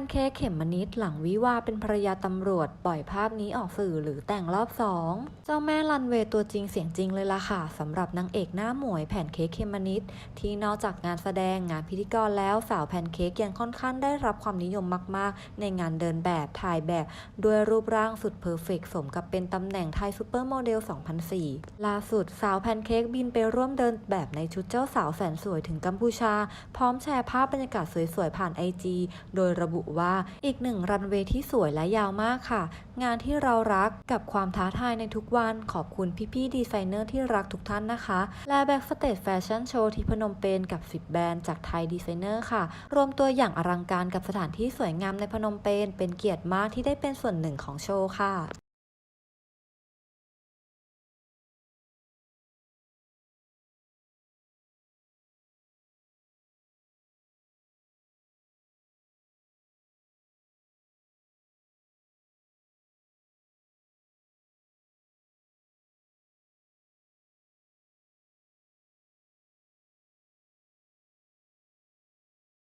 นเค้กเขมมนิดหลังวิวาเป็นภรยาตำรวจ ปล่อยภาพนี้ออกสื่อหรือแต่งรอบสองเจ้าแม่รันเวย์ตัวจริงเสียงจริงเลยล่ะค่ะสำหรับนางเอกหน้าหมวยแผ่นเค้กเขมมนิดที่นอกจากงานแสดงงานพิธีกรแล้วสาวแผ่นเค้กยังค่อนข้างได้รับความนิยมมาก ๆ ในงานเดินแบบถ่ายแบบด้วยรูปร่างสุดเพอร์เฟกสมกับเป็นตำแหน่งไทยซูเปอร์โมเดล 2004 ล่าสุดสาวแพนเค้กบินไปร่วมเดินแบบในชุดเจ้าสาวแสนสวยถึงกัมพูชา พร้อมแชร์ภาพบรรยากาศสวยๆผ่านไอจีโดยระบุว่าอีกหนึ่งรันเวย์ที่สวยและยาวมากค่ะ งานที่เรารักกับความท้าทายในทุกวันขอบคุณพี่ๆดีไซเนอร์ที่รักทุกท่านนะคะ และแบ็กสเตจแฟชั่นโชว์ที่พนมเปญกับ 10 แบรนด์จากไทยดีไซเนอร์ค่ะ รวมตัวอย่างอลังการกับสถานที่สวยงามในพนมเปญเป็นเกียรติมากที่ได้เป็นส่วนหนึ่งของโชว์ค่ะ